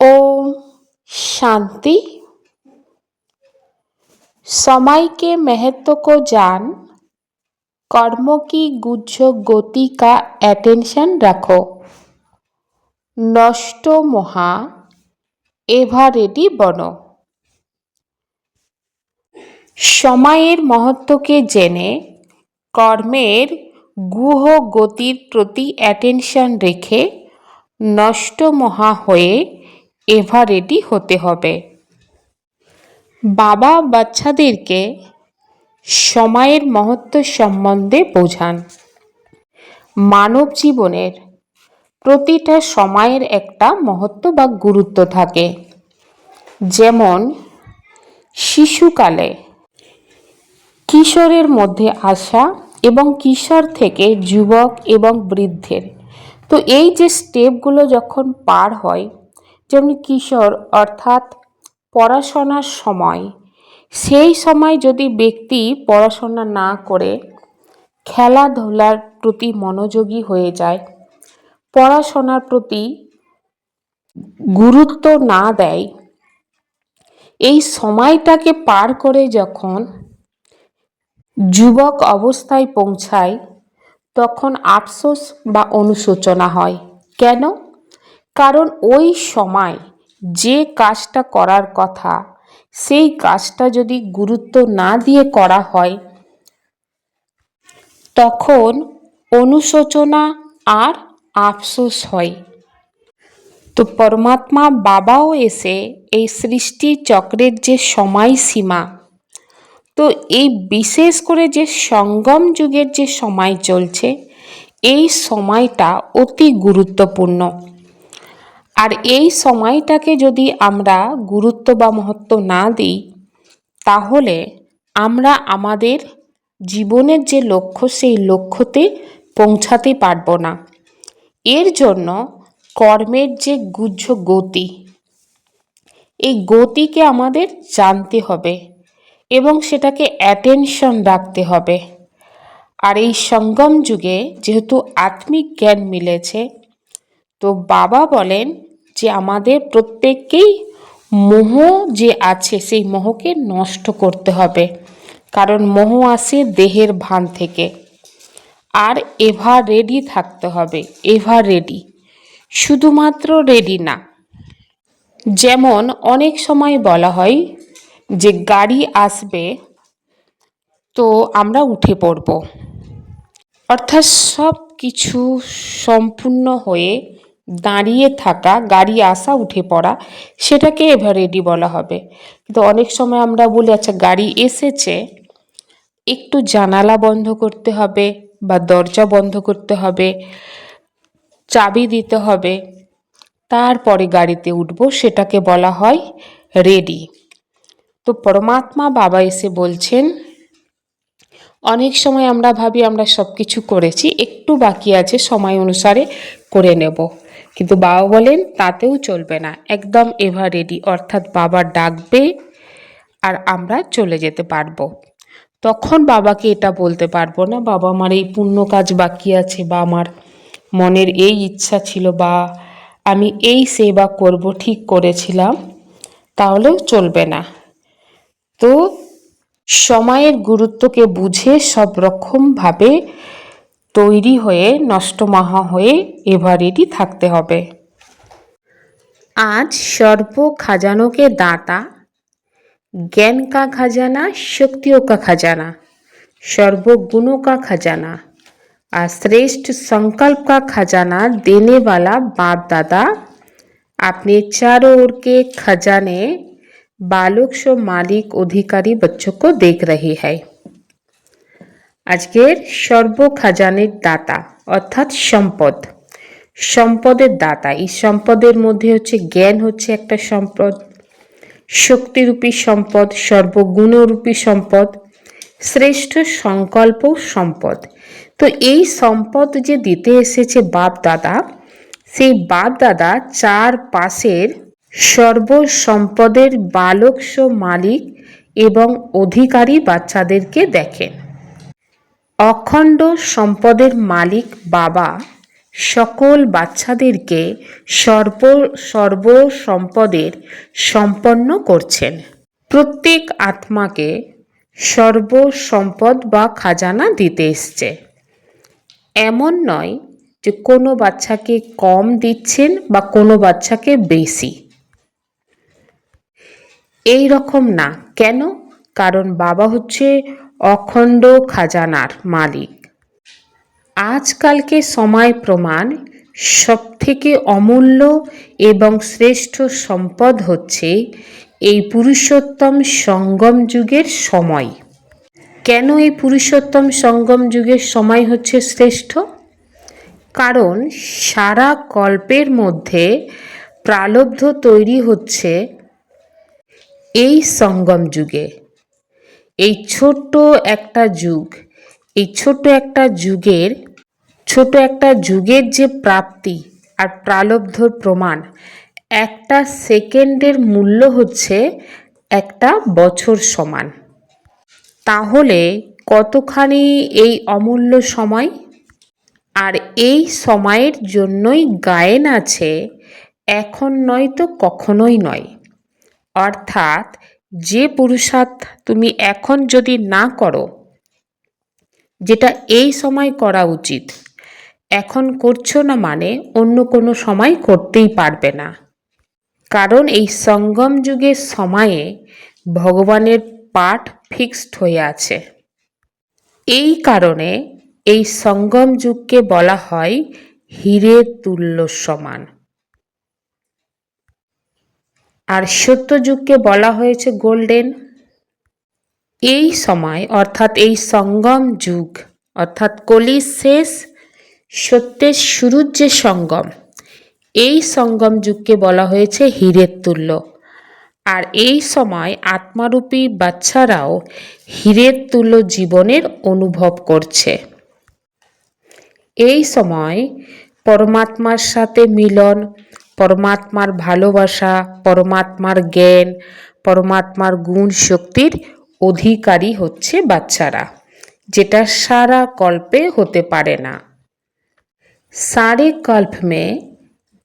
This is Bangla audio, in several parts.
ওম शांति समय के महत्व को जान कर्मों की गुज्ज गति का अटेंशन रखो নষ্ট মহা এভারেডি বনো সময়ের মহত্বকে জেনে কর্মের গুহ গতির প্রতি অ্যাটেনশন রেখে নষ্ট মহা হয়ে এভারেডি হতে হবে। বাবা বাচ্চাদেরকে সময়ের মহত্ব সম্বন্ধে বোঝান। মানব জীবনের প্রতিটা সময়ের একটা মহত্ব বা গুরুত্ব থাকে। যেমন, শিশুকালে কিশোরের মধ্যে আসা এবং কিশোর থেকে যুবক এবং বৃদ্ধের। তো এই যে স্টেপগুলো যখন পার হয় যেমন কিশোর অর্থাৎ পড়াশোনার সময়, সেই সময় যদি ব্যক্তি পড়াশোনা না করে খেলাধুলার প্রতি মনোযোগী হয়ে যায়, পড়াশোনার প্রতি গুরুত্ব না দেয়, এই সময়টাকে পার করে যখন যুবক অবস্থায় পৌঁছায়, তখন আফসোস বা অনুশোচনা হয়। কেন? কারণ ওই সময় যে কাজটা করার কথা, সেই কাজটা যদি গুরুত্ব না দিয়ে করা হয়, তখন অনুশোচনা আর আফসোস হয়। তো পরমাত্মা বাবাও এসে এই সৃষ্টি চক্রের যে সময়সীমা, তো এই বিশেষ করে যে সঙ্গম যুগের যে সময় চলছে, এই সময়টা অতি গুরুত্বপূর্ণ। আর এই সময়টাকে যদি আমরা গুরুত্ব বা মহত্ব না দিই, তাহলে আমরা আমাদের জীবনের যে লক্ষ্য, সেই লক্ষ্যতে পৌঁছাতে পারব না। এর জন্য কর্মের যে গুহ্য গতি, এই গতিকে আমাদের জানতে হবে এবং সেটাকে অ্যাটেনশন রাখতে হবে। আর এই সঙ্গম যুগে যেহেতু আত্মিক জ্ঞান মিলেছে, তো বাবা বলেন যে আমাদের প্রত্যেককেই মোহ যে আছে, সেই মোহকে নষ্ট করতে হবে। কারণ মোহ আসে দেহের ভান থেকে। আর এভার রেডি থাকতে হবে, এভার রেডি। শুধুমাত্র রেডি না। যেমন অনেক সময় বলা হয় যে গাড়ি আসবে তো আমরা উঠে পড়ব। অর্থাৎ সব কিছু সম্পূর্ণ হয়ে দাঁড়িয়ে থাকা, গাড়ি আসা, উঠে পড়া, সেটাকে এভার রেডি বলা হবে। কিন্তু অনেক সময় আমরা বলি আচ্ছা গাড়ি এসেছে, একটু জানালা বন্ধ করতে হবে বা দরজা বন্ধ করতে হবে, চাবি দিতে হবে, তারপরে গাড়িতে উঠব, সেটাকে বলা হয় রেডি তো পরমাত্মা বাবা এসে বলছেন, অনেক সময় আমরা ভাবি, আমরা সব কিছু করেছি, একটু বাকি আছে, সময় অনুসারে করে নেব। কিন্তু বাবা বলেন, তাতেও চলবে না। একদম এভার রেডি অর্থাৎ বাবা ডাকবে আর আমরা চলে যেতে পারব। তখন বাবাকে এটা বলতে পারব না, বাবা, আমার এই পুণ্য কাজ বাকি আছে বা আমার মনের এই ইচ্ছা ছিল বা আমি এই সেবা করব, ঠিক করেছিলাম, তাহলেও চলবে না। তো সময়ের গুরুত্বকে বুঝে সব রকমভাবে তৈরি হয়ে নষ্টমহা হয়ে এভারেডি থাকতে হবে আজ সর্ব খাজানোকে দাতা ज्ञान का खजाना शक्तियों का खजाना सर्वगुणों का खजाना और श्रेष्ठ संकल्प का खजाना देने वाला बाप दादा अपने चारों ओर के खजाने बालक सो मालिक अधिकारी बच्चों को देख रही है আজকের সর্ব খাজানের দাতা, অর্থাৎ সম্পদ। সম্পদের দাতা। এই সম্পদের মধ্যে হচ্ছে জ্ঞান হচ্ছে একটা সম্পদ, শক্তিরূপী সম্পদ, সর্বগুণরূপী সম্পদ, শ্রেষ্ঠ সংকল্প সম্পদ। তো এই সম্পদ যে দিতে এসেছে বাপ দাদা সেই বাপ দাদা চার পাশের সর্বসম্পদের বালকস মালিক এবং অধিকারী বাচ্চাদেরকে দেখেন। অখণ্ড সম্পদের মালিক বাবা। সকল বাচ্চাদেরকে সর্ব সর্ব সম্পদের সম্পন্ন করছেন। প্রত্যেক আত্মাকে সর্ব সম্পদ বা খাজানা দিতে এসছে। এমন নয় যে কোনো বাচ্চাকে কম দিচ্ছেন বা কোনো বাচ্চাকে বেশি। এই রকম না। কেন? কারণ বাবা হচ্ছে অখণ্ড খাজানার মালিক। আজকালকে সময় প্রমাণ সবথেকে অমূল্য এবং শ্রেষ্ঠ সম্পদ হচ্ছে এই পুরুষোত্তম সঙ্গম যুগের সময়। কেন এই পুরুষোত্তম সঙ্গম যুগের সময় হচ্ছে শ্রেষ্ঠ? কারণ সারা কল্পের মধ্যে প্রালব্ধ তৈরি হচ্ছে এই সঙ্গম যুগে। এই ছোট্ট একটা যুগ, এই ছোট্ট একটা যুগের ছোট একটা যুগের যে প্রাপ্তি আর প্রালব্ধর প্রমাণ, একটা সেকেন্ডের মূল্য হচ্ছে একটা বছর সমান। তাহলে কতখানি এই অমূল্য সময়? আর এই সময়ের জন্যই গায়েন আছে, এখন নয় তো কখনোই নয়। অর্থাৎ যে পুরুষার্থ তুমি এখন যদি না করো, যেটা এই সময় করা উচিত, এখন করছ না মানে অন্য কোনো সময় করতেই পারবে না। কারণ এই সঙ্গম যুগের সময়ে ভগবানের পাঠ ফিক্সড হয়ে আছে। এই কারণে এই সঙ্গম যুগকে বলা হয় হীরের তুল্য সমান। আর সত্য যুগকে বলা হয়েছে গোল্ডেন। এই সময়, অর্থাৎ এই সঙ্গম যুগ, অর্থাৎ কলির শেষ, সত্যের শুরুর যে সঙ্গম, এই সঙ্গম যুগকে বলা হয়েছে হীরের তুল্য আর এই সময় আত্মারূপী বাচ্চারাও হীরের তুল্য জীবনের অনুভব করছে। এই সময় পরমাত্মার সাথে মিলন পরমাত্মার ভালোবাসা পরমাত্মার জ্ঞান পরমাত্মার গুণ শক্তির অধিকারী হচ্ছে বাচ্চারা যেটা সারা কল্পে হতে পারে না सारे कल्प में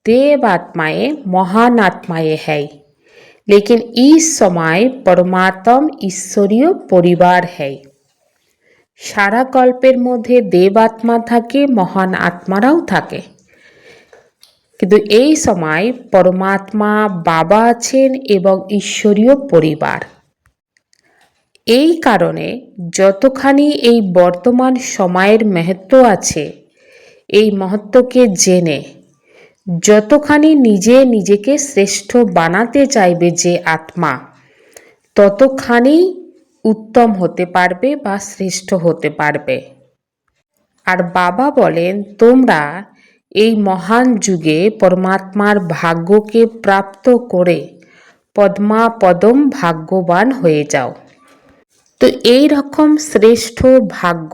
देव आत्माएं महान आत्माएं है लेकिन इस समय परमात्म ঈশ্বরীয় পরিবার है সারা কল্পের মধ্যে দেব আত্মা থাকে মহান আত্মারাও থাকে কিন্তু এই সময় পরমাত্মা বাবা আছেন এবং ঈশ্বরীয় পরিবার। এই কারণে যতখানি এই বর্তমান সময়ের মেহত্ব আছে, এই মহত্বকে জেনে, যতখানি নিজে নিজেকে শ্রেষ্ঠ বানাতে চাইবে যে আত্মা, ততখানি উত্তম হতে পারবে বা শ্রেষ্ঠ হতে পারবে। আর বাবা বলেন, তোমরা এই মহান যুগে পরমাত্মার ভাগ্যকে প্রাপ্ত করে পদ্মা পদম ভাগ্যবান হয়ে যাও। তো এই রকম শ্রেষ্ঠ ভাগ্য,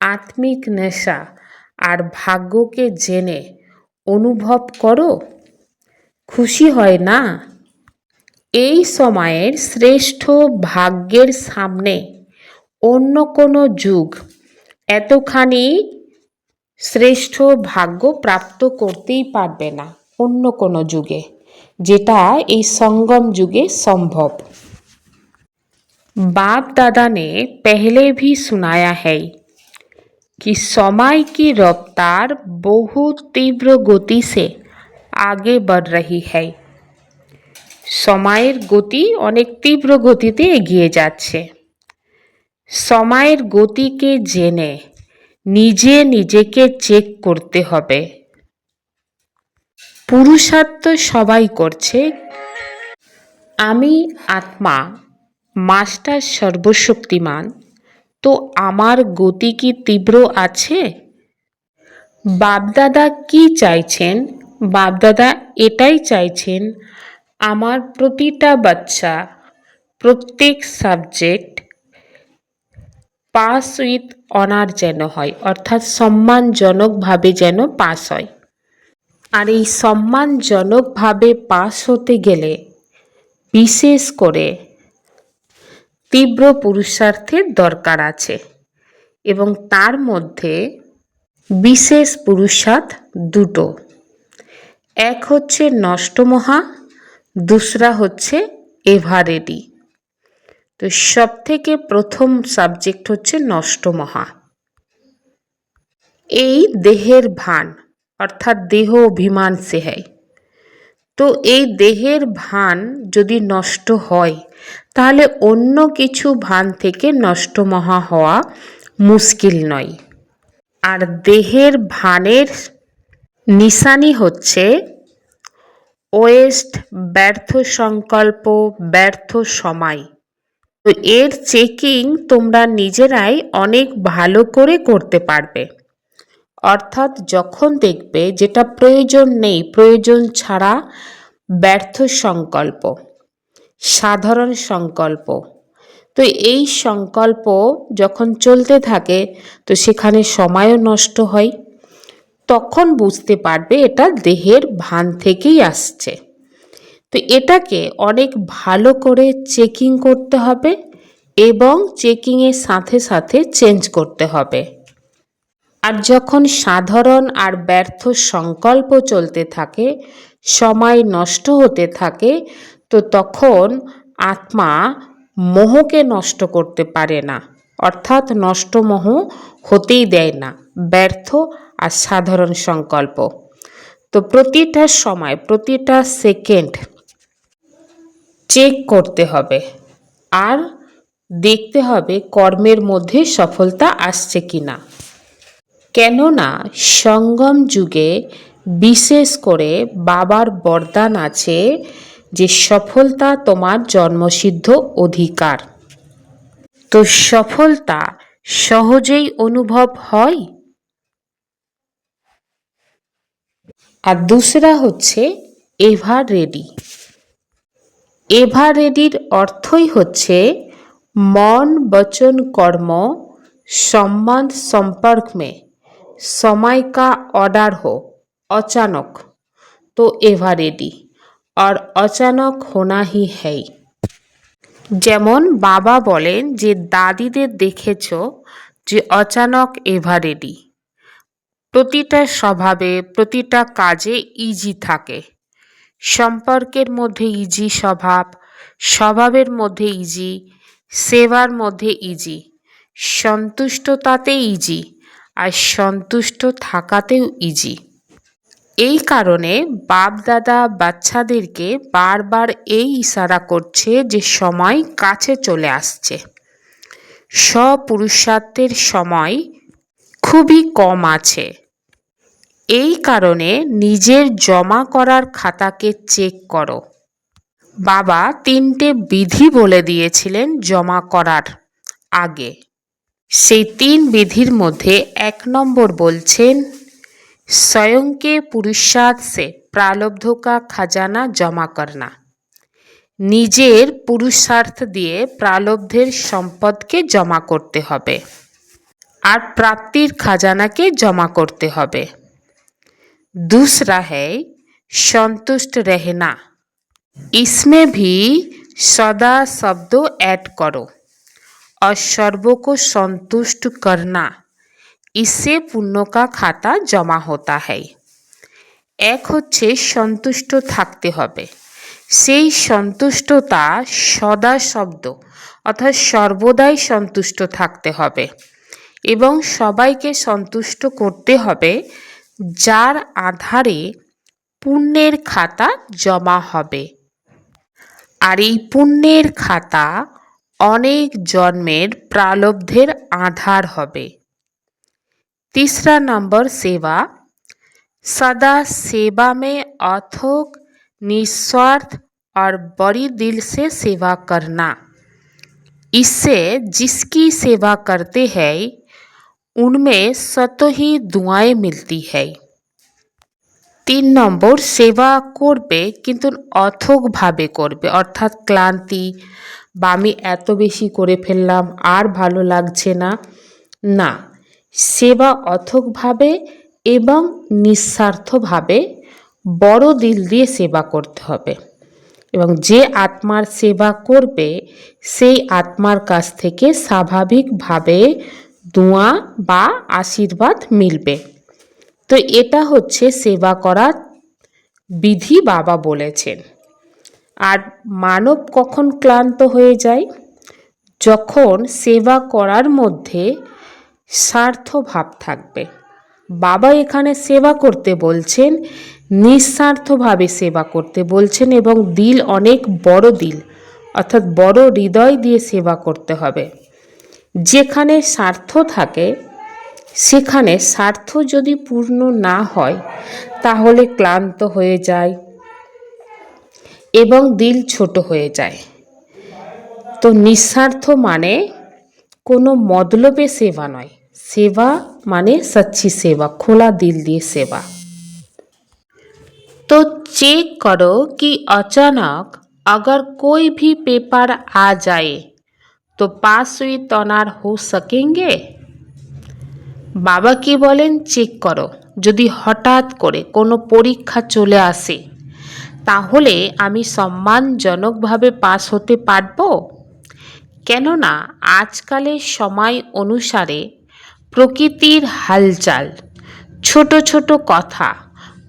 আত্মিক নেশা আর ভাগ্যকে জেনে অনুভব করো। খুশি হয় না? এই সময়ের শ্রেষ্ঠ ভাগ্যের সামনে অন্য কোনো যুগ এতখানি শ্রেষ্ঠ ভাগ্য প্রাপ্ত করতেই পারবে না অন্য কোনো যুগে যেটা এই সঙ্গম যুগে সম্ভব बाप दादा ने पहले भी सुनाया है कि समय की रफ्तार बहुत तीव्र गति से आगे बढ़ रही है সময়ের গতি অনেক তীব্র গতিতে এগিয়ে যাচ্ছে সময়ের গতিকে জেনে নিজে নিজেকে চেক করতে হবে। পুরুষার্থ সবাই করছে। আমি আত্মা, মাস্টার সর্বশক্তিমান, তো আমার গতি কি তীব্র আছে? বাপদাদা কি চাইছেন? বাপদাদা এটাই চাইছেন, আমার প্রতিটা বাচ্চা, প্রত্যেক সাবজেক্ট পাস উইথ অনার যেন হয়, অর্থাৎ সম্মানজনকভাবে যেন পাস হয়। আর এই সম্মানজনকভাবে পাস হতে গেলে বিশেষ করে তীব্র পুরুষার্থের দরকার আছে এবং তার মধ্যে বিশেষ পুরুষার্থ দুটো। এক হচ্ছে নষ্টমহা দুসরা হচ্ছে এভারেডি। তো সব থেকে প্রথম সাবজেক্ট হচ্ছে নষ্টমহা। এই দেহের ভান, অর্থাৎ দেহ অভিমান সে হয় তো এই দেহের ভান যদি নষ্ট হয়, তাহলে অন্য কিছু ভান থেকে নষ্ট মহা হওয়া মুশকিল নয়। আর দেহের ভানের নিশানি হচ্ছে ওয়েস্ট ব্যর্থ সংকল্প, ব্যর্থ সময়। এর চেকিং তোমরা নিজেরাই অনেক ভালো করে করতে পারবে। অর্থাৎ যখন দেখবে যেটা প্রয়োজন নেই, প্রয়োজন ছাড়া ব্যর্থ সংকল্প, সাধারণ সংকল্প। তো এই সংকল্প যখন চলতে থাকে, তো সেখানে সময়ও নষ্ট হয়। তখন বুঝতে পারবে এটা দেহের ভান থেকেই আসছে। তো এটাকে অনেক ভালো করে চেকিং করতে হবে এবং চেকিংয়ের সাথে সাথে চেঞ্জ করতে হবে। আর যখন সাধারণ আর ব্যর্থ সংকল্প চলতে থাকে, সময় নষ্ট হতে থাকে, তো তখন আত্মা মোহকে নষ্ট করতে পারে না। অর্থাৎ নষ্ট মোহ হতেই দেয় না, ব্যর্থ আর সাধারণ সংকল্প। তো প্রতিটা সময়, প্রতিটা সেকেন্ড চেক করতে হবে। আর দেখতে হবে কর্মের মধ্যে সফলতা আসছে কি না কেননা সঙ্গম যুগে বিশেষ করে বাবার বরদান আছে যে সফলতা তোমার জন্মসিদ্ধ অধিকার। তো সফলতা সহজেই অনুভব হয়? আর দুসরা হচ্ছে এভার রেডি। এভারেডির অর্থই হচ্ছে মন, বচন, কর্ম, সম্মান সম্পর্ক মে অর্ডার হো অচানক। তো এভারেডি, আর অচানক হোনা হি হ্যাই যেমন বাবা বলেন যে, দাদিদের দেখেছ যে, অচানক এভারেডি। প্রতিটা স্বভাবে, প্রতিটা কাজে ইজি থাকে। সম্পর্কের মধ্যে ইজি স্বভাব, স্বভাবের মধ্যে ইজি, সেবার মধ্যে ইজি, সন্তুষ্টতাতে ইজি আর সন্তুষ্ট থাকাতেও ইজি। এই কারণে বাপ দাদা বাচ্চাদেরকে বারবার এই ইশারা করছে যে সময় কাছে চলে আসছে। স্বপুরুষার্থের সময় খুবই কম আছে। এই কারণে নিজের জমা করার খাতাকে চেক করো। বাবা তিনটে বিধি বলে দিয়েছিলেন জমা করার আগে। সেই তিন বিধির মধ্যে এক নম্বর বলছেন, স্বয়ংকে পুরুষার্থ সে প্রালব্ধ কা খাজানা জমা করনা। নিজের পুরুষার্থ দিয়ে প্রালব্ধের সম্পদকে জমা করতে হবে। আর প্রাপ্তির খাজানাকে জমা করতে হবে। दूसरा है संतुष्ट रहना इसमें भी सदा शब्द ऐड करो और सर्व को संतुष्ट करना इससे पुण्य का खाता জমা হতা है এক হচ্ছে সন্তুষ্ট থাকতে হবে সেই সন্তুষ্টতা সদা শব্দ অর্থাৎ সর্বদাই সন্তুষ্ট থাকতে হবে এবং সবাইকে সন্তুষ্ট করতে হবে যার আধারে পুণ্যের খাতা জমা হবে আর এই পুণ্যের খাতা অনেক জন্মের প্রালব্ধের আধার হবে तीसरा नंबर सेवा सदा सेवा में अथोक निस्वार्थ और बड़ी दिल से सेवा करना इससे जिसकी सेवा करते हैं उनमें सतो ही दुआएं मिलती है তিন নম্বর সেবা করবে কিন্তু অথকভাবে করবে অর্থাৎ ক্লান্তি বা আমি এত বেশি করে ফেললাম আর ভালো লাগছে না না সেবা অথকভাবে এবং নিঃস্বার্থভাবে বড় দিল দিয়ে সেবা করতে হবে এবং যে আত্মার সেবা করবে সেই আত্মার কাছ থেকে স্বাভাবিকভাবে দোয়া বা আশীর্বাদ মিলবে। তো এটা হচ্ছে সেবা করার বিধি বাবা বলেছেন। আর মানব কখন ক্লান্ত হয়ে যায়? যখন সেবা করার মধ্যে স্বার্থ ভাব থাকবে। বাবা এখানে সেবা করতে বলছেন, নিঃস্বার্থভাবে সেবা করতে বলছেন এবং দিল অনেক বড় দিল, অর্থাৎ বড় হৃদয় দিয়ে সেবা করতে হবে। যেখানে স্বার্থ থাকে, সেখানে স্বার্থ যদি পূর্ণ না হয়, তাহলে ক্লান্ত হয়ে যায় এবং দিল ছোট হয়ে যায়। তো নিঃস্বার্থ মানে কোনো মদলবে সেবা নয়। সেবা মানে সচ্ছি সেবা, খোলা দিল দিয়ে সেবা। তো চেক করো কি অচানক আগর कोई ভি পেপার আ যায়। তো পাঁচই তনার হো সকেঙ্গে? বাবা কি বলেন? চেক করো। যদি হঠাৎ করে কোনো পরীক্ষা চলে আসে, তাহলে আমি সম্মানজনকভাবে পাস হতে পারব? কেননা আজকালের সময় অনুসারে প্রকৃতির হালচাল, ছোট ছোট কথা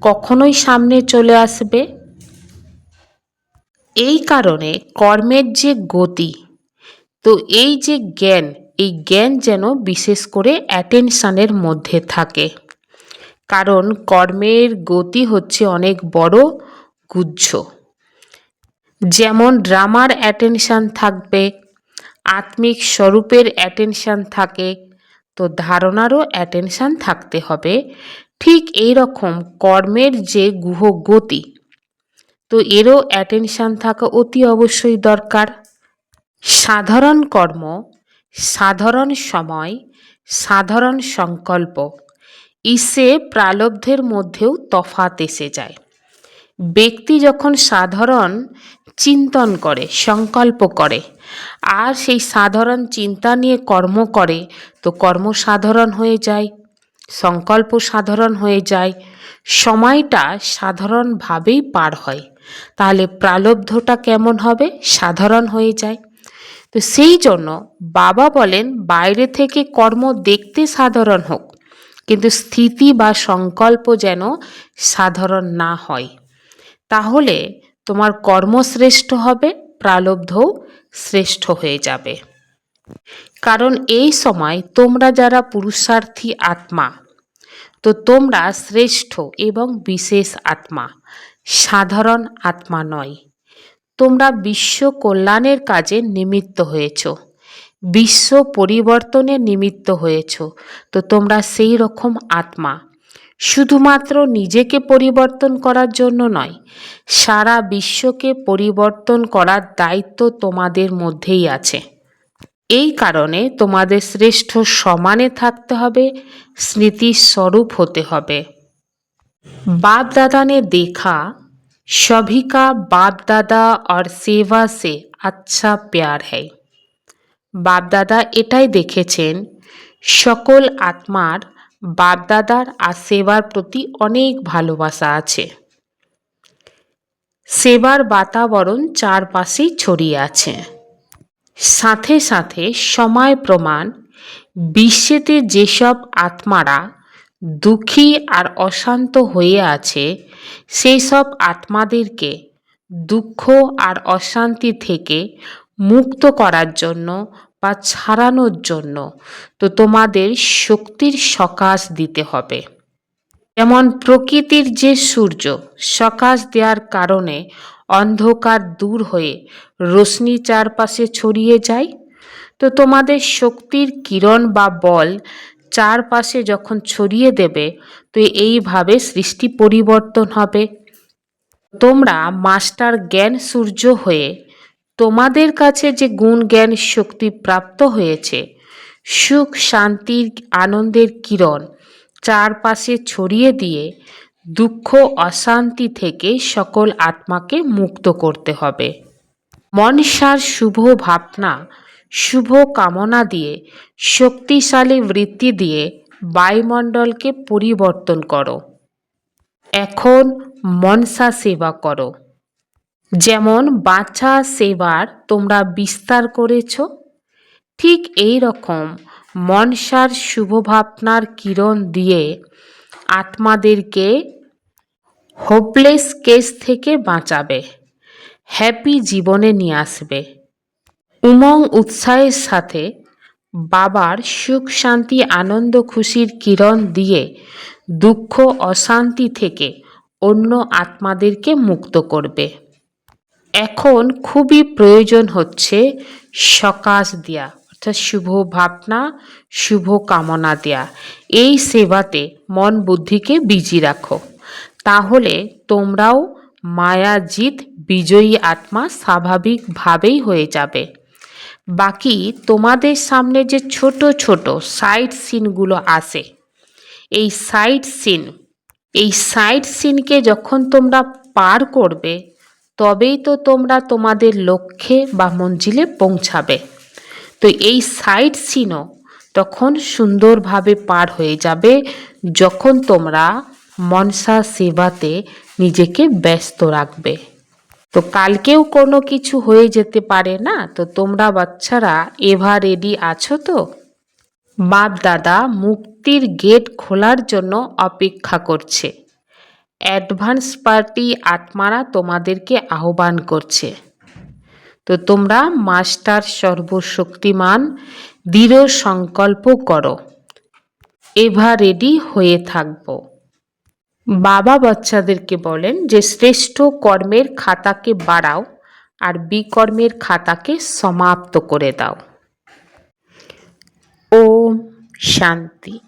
কখনোই সামনে চলে আসবে। এই কারণে কর্মের যে গতি তো এই যে জ্ঞান, এই জ্ঞান যেন বিশেষ করে অ্যাটেনশানের মধ্যে থাকে। কারণ কর্মের গতি হচ্ছে অনেক বড় গুচ্ছ। যেমন ড্রামার অ্যাটেনশান থাকবে, আত্মিক স্বরূপের অ্যাটেনশান থাকে, তো ধারণারও অ্যাটেনশান থাকতে হবে। ঠিক এই রকম কর্মের যে গুহ গতি তো এরও অ্যাটেনশান থাকা অতি অবশ্যই দরকার। সাধারণ কর্ম, সাধারণ সময়, সাধারণ সংকল্প। ইসে প্রালব্ধের মধ্যেও তফাত এসে যায়। ব্যক্তি যখন সাধারণ চিন্তন করে, সংকল্প করে, আর সেই সাধারণ চিন্তা নিয়ে কর্ম করে, তো কর্ম সাধারণ হয়ে যায়, সংকল্প সাধারণ হয়ে যায়, সময়টা সাধারণভাবেই পার হয়। তাহলে প্রালব্ধটা কেমন হবে? সাধারণ হয়ে যায়। তো সেই জন্য বাবা বলেন, বাইরে থেকে কর্ম দেখতে সাধারণ হোক, কিন্তু স্থিতি বা সংকল্প যেন সাধারণ না হয়। তাহলে তোমার কর্মশ্রেষ্ঠ হবে প্রালব্ধও শ্রেষ্ঠ হয়ে যাবে। কারণ এই সময় তোমরা যারা পুরুষার্থী আত্মা, তো তোমরা শ্রেষ্ঠ এবং বিশেষ আত্মা, সাধারণ আত্মা নয়। তোমরা বিশ্ব কল্যাণের কাজে নিমিত্ত হয়েছ বিশ্ব পরিবর্তনের নিমিত্ত হয়েছ তো তোমরা সেই রকম আত্মা শুধুমাত্র নিজেকে পরিবর্তন করার জন্য নয় সারা বিশ্বকে পরিবর্তন করার দায়িত্ব তোমাদের মধ্যেই আছে এই কারণে তোমাদের শ্রেষ্ঠ সমানে থাকতে হবে স্মৃতির স্বরূপ হতে হবে बाप दादा ने देखा सभी का बाप दादा और सेवा से अच्छा प्यार है বাপদাদা এটাই দেখেছেন সকল আত্মার বাপদাদার আর সেবার প্রতি অনেক ভালোবাসা আছে সেবার বাতাবরণ চারপাশেই ছড়িয়ে আছে সাথে সাথে সময় প্রমাণ বিশ্বেতে যেসব আত্মারা দুঃখী আর অশান্ত হয়ে আছে সেই সব আত্মাদেরকে দুঃখ আর অশান্তি থেকে মুক্ত করার জন্য বা ছাড়ানোর জন্য তো তোমাদের শক্তির সকাশ দিতে হবে। যেমন প্রকৃতির যে সূর্য সকাশ দেওয়ার কারণে অন্ধকার দূর হয়ে রশ্মি চারপাশে ছড়িয়ে যায়, তো তোমাদের শক্তির কিরণ বা বল চারপাশে যখন ছড়িয়ে দেবে, তো এইভাবে সৃষ্টি পরিবর্তন হবে। তোমরা মাস্টার জ্ঞান সূর্য হয়ে তোমাদের কাছে যে গুণ জ্ঞান শক্তি প্রাপ্ত হয়েছে, সুখ শান্তির আনন্দের কিরণ চারপাশে ছড়িয়ে দিয়ে দুঃখ, অশান্তি থেকে সকল আত্মাকে মুক্ত করতে হবে। মনসার শুভ ভাবনা শুভ কামনা দিয়ে, শক্তিশালী বৃত্তি দিয়ে বায়ুমণ্ডলকে পরিবর্তন করো। এখন মনসা সেবা করো। যেমন বাচ্চা সেবার তোমরা বিস্তার করেছ, ঠিক এই রকম মনসার শুভ ভাবনার কিরণ দিয়ে আত্মাদেরকে হোপলেস কেস থেকে বাঁচাবে, হ্যাপি জীবনে নিয়ে আসবে। উমং উৎসাহের সাথে বাবার সুখ, শান্তি, আনন্দ, খুশির কিরণ দিয়ে দুঃখ, অশান্তি থেকে অন্য আত্মাদেরকে মুক্ত করবে। এখন খুবই প্রয়োজন হচ্ছে সকাশ দেয়া, অর্থাৎ শুভ ভাবনা, শুভ কামনা দেয়া। এই সেবাতে মন বুদ্ধিকে বিজি রাখো। তাহলে তোমরাও মায়াজিৎ বিজয়ী আত্মা স্বাভাবিকভাবেই হয়ে যাবে। বাকি তোমাদের সামনে যে ছোট ছোট সাইড সিনগুলো আসে এই সাইড সিন এই সাইড সিনকে যখন তোমরা পার করবে, তবেই তো তোমরা তোমাদের লক্ষ্যে বা মঞ্জিলে পৌঁছাবে। তো এই সাইড সিনও তখন সুন্দরভাবে পার হয়ে যাবে যখন তোমরা মনসা সেবাতে নিজেকে ব্যস্ত রাখবে। তো কালকেও কোনো কিছু হয়ে যেতে পারে না? তো তোমরা বাচ্চারা এভা রেডি আছো তো? বাপ দাদা মুক্তির গেট খোলার জন্য অপেক্ষা করছে। অ্যাডভান্স পার্টি আত্মারা তোমাদেরকে আহ্বান করছে। তো তোমরা মাস্টার সর্বশক্তিমান, দৃঢ় সংকল্প করো। এভা রেডি হয়ে থাকব। বাবা বাচ্চাদেরকে বলেন যে, শ্রেষ্ঠ কর্মের খাতাকে বাড়াও আর বিকর্মের খাতাকে সমাপ্ত করে দাও। ওম শান্তি।